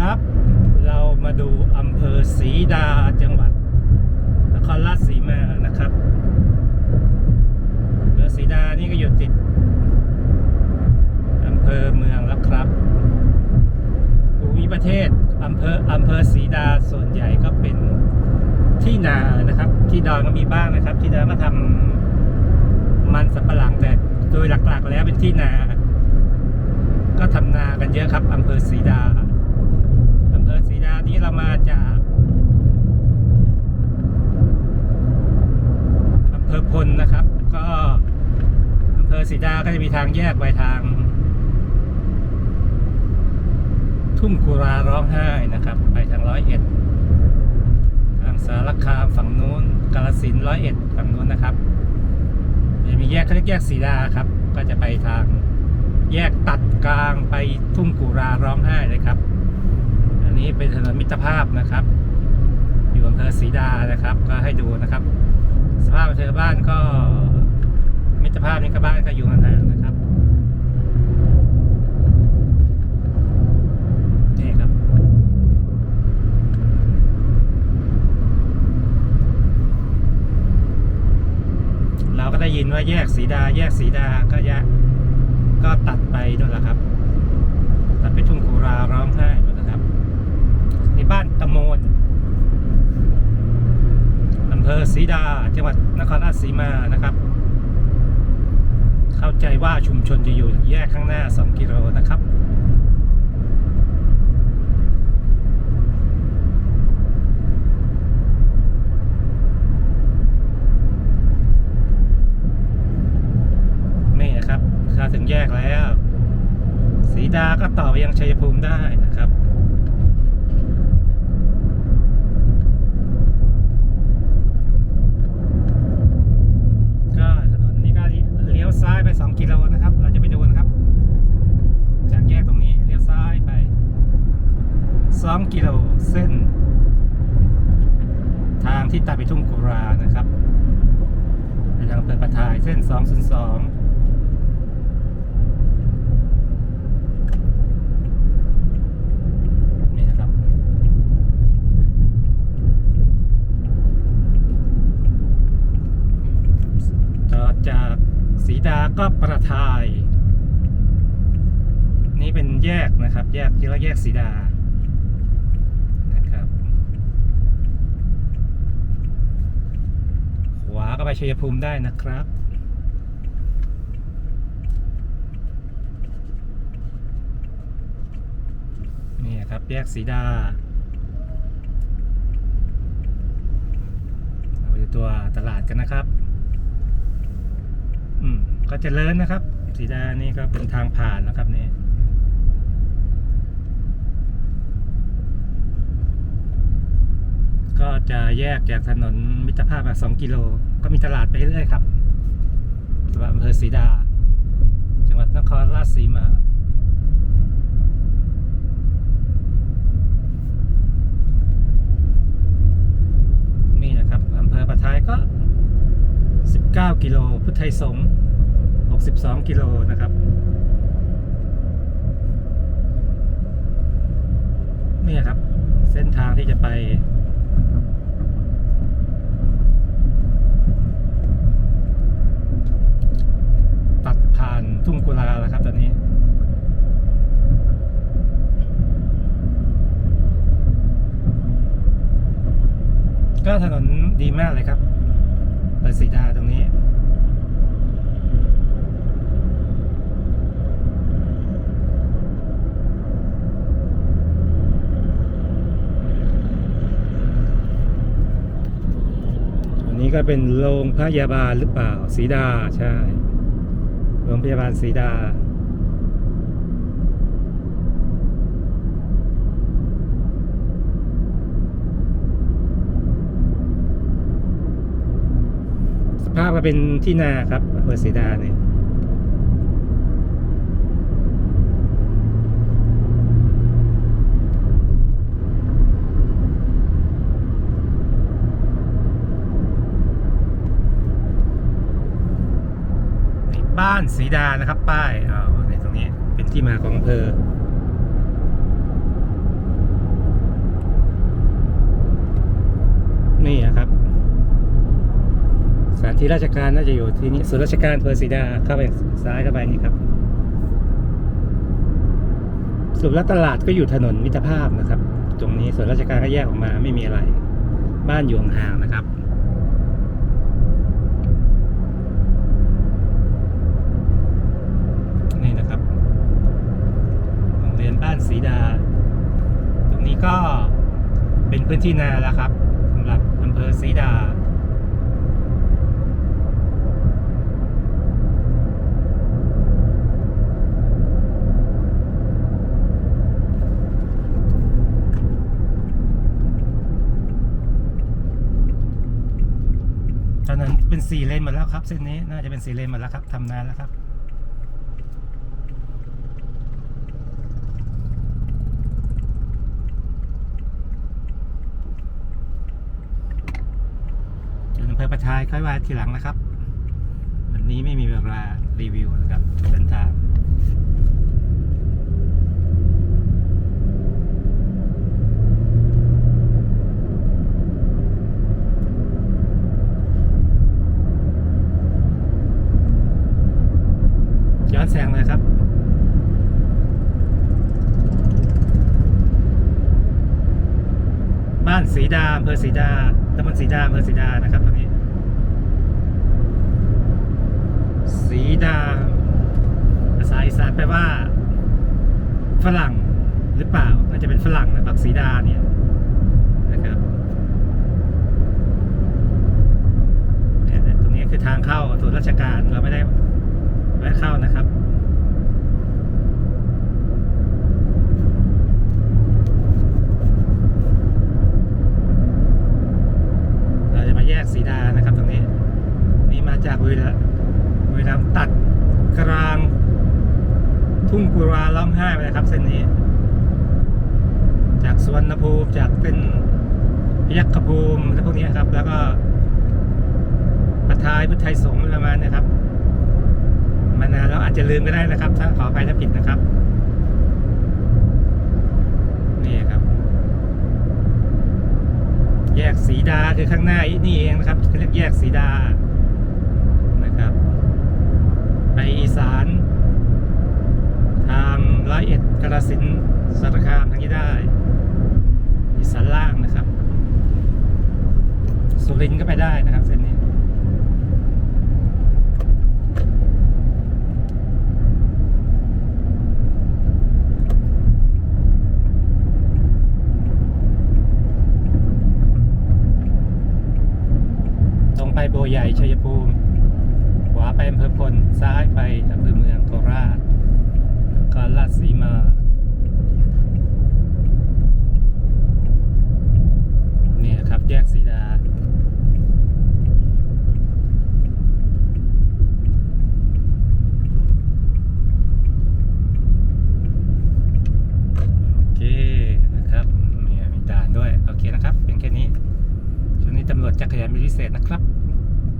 ครับ เรามาดูอำเภอศรีดาจังหวัดนครราชสีมานะครับอำเภอศรีดานี่ก็อยู่ติดอำเภอเมืองแล้วครับภูมิประเทศอำเภออำเภอศรีดาส่วนใหญ่ก็เป็นที่นานะครับ ที่ดอนก็มีบ้างนะครับ ที่ดอนก็ทำมันสับปะหลังแต่โดยหลักๆแล้วเป็นที่นา ก็ทำนากันเยอะครับอำเภอศรีดา อำเภอศรีดานี้เรามาจากอำเภอพลนะครับ ก็อำเภอศรีดาก็จะมีทางแยกไปทาง ทุ่งกุราร้องไห้นะครับ ไปทางร้อยเอ็ดทางสารคามฝั่งนู้นกาลสินร้อยเอ็ดฝั่งนู้นนะครับจะมีแยกเขาเรียกแยกศรีดาครับ ก็จะไปทางแยกตัดกลางไปทุ่งกุราร้องไห้เลยครับ นี้เป็นถนนมิตรภาพนะครับ อยู่อำเภอศรีดานะครับ ก็ให้ดูนะครับ สภาพเภอบ้านก็ มิตรภาพนี่ก็บ้านก็อยู่ห่างๆนะครับนี่ครับ เราก็ได้ยินว่าแยกสีดา แยกสีดาก็แยกก็ตัดไปนู่นแหละครับตัดไปทุ่งกุราร้องไห้ นู่นบ้านตะโมนอำเภอศรีดา จังหวัดนครราชสีมานะครับ เข้าใจว่าชุมชนจะอยู่แยกข้างหน้า 2 กิโลนะครับนี่นะครับถ้าถึงแยกแล้ว สีดาก็ต่อไปยังชัยภูมิได้นะครับ ก็ถนนนี้ก็เลี้ยวซ้ายไป 2 กิโลนะครับ เราจะไปดูนะครับ จากแยกตรงนี้เลี้ยวซ้ายไป 2 กิโลเส้น ทางที่ตัดไปทุ่งกุรานะครับไปทางอำเภอประทายเส้น 202นี่นะครับต่อจากสีดาก็ประทาย นี่เป็นแยกนะครับ แยกที่เรียกแยกสีดา นะครับ ขวา ก็ไปชัยภูมิได้นะครับนี่ครับแยกสีดาเราไปดูตัวตลาดกันนะครับ อืมก็จเจริญนะครับ สีดานี่ก็เป็นทางผ่านนะครับนี่ ก็ จะแยกจากถนนมิตรภาพมาสองกิโล ก็มีตลาดไปเรื่อยครับสำหรับอำเภอศรีดา จังหวัดนครราชสีมานี่นะครับอำเภอปะทายก็ 19 กิโล พุทธไทยสงฆ์62 กิโลนะครับนี่ครับ เส้นทางที่จะไป ตัดผ่านทุ่งกุลาแล้วครับตอนนี้ ก็ถนนดีมากเลยครับเปิดสีดาตรงนี้ อันนี้ก็เป็นโรงพยาบาลหรือเปล่าสีดาใช่ โรงพยาบาลสีดา ส ภาพก็เป็นที่นาครับอำเภอศรีดาเนี่ยบ้านสีดานะครับ ป้ายอ๋อในตรงนี้เป็นที่มาของอำเภอ ที่ราชการน่าจะอยู่ที่นี่ส่วนราชการอำเพอศรีดาเข้าไปซ้ายเข้าไปนี่ครับสรุปแล้วตลาดก็อยู่ถนนมิตรภาพนะครับ ตรงนี้ส่วนราชการก็แยกออกมาไม่มีอะไร บ้านอยู่ห่างๆนะครับนี่นะครับโรงเรียนบ้านศรีดา ตรงนี้ก็เป็นพื้นที่นาแล้วครับสำหรับอำเภอศรีดา ตอนนั้นเป็น สี่เลนหมดแล้วครับ เส้นนี้น่าจะเป็นสี่เลนหมดแล้วครับทำนานแล้วครับส่วนอำเภอประชายค่อยว่าทีหลังนะครับ วันนี้ไม่มีเวลารีวิวนะครับเส้นทาง ย้อนแสงเลยครับ บ้าน สีดาอำเภอสีดาตำบลสีดาอำเภอสีดานะครับตรงนี้ สีดาภาษาอีสานแปลว่า ฝรั่งหรือเปล่าน่าจะเป็นฝรั่งนะบักสีดาเนี่ยนะครับเนี่ยตรงนี้คือทางเข้าส่วนราชการเราไม่ได้แวะเข้านะครับ เราจะมาแยกสีดานะครับตรงนี้ นี่มาจากเวลาเวลาตัดกลาง ทุ่งกุราล้อมห้าไป นะครับเส้นนี้ จากสวนภูมิจากเป็นพยัคฆภูมิและพวกนี้ครับ แล้วก็ประทายพุทธไทยสงฆ์ประมาณนะครับ มานานแล้วอาจจะลืมก็ได้นะครับ ถ้าขอไปถ้าผิดนะครับ นี่ครับ แยกสีดาคือข้างหน้านี่เองนะครับเรียกแยกสีดานะครับ ไปอีสาน ร้อยเอ็ดกระสินธุ์สารคามทางนี้ได้อีสานล่างนะครับ สุรินทร์ก็ไปได้นะครับ เส้นนี้ ตรงไปโบใหญ่ชัยภูมิ ขวาไปอำเภอพล ซ้ายไปอำเภอเมืองโคราช ก็ลาดสีมา เนี่ยครับแยกสีดา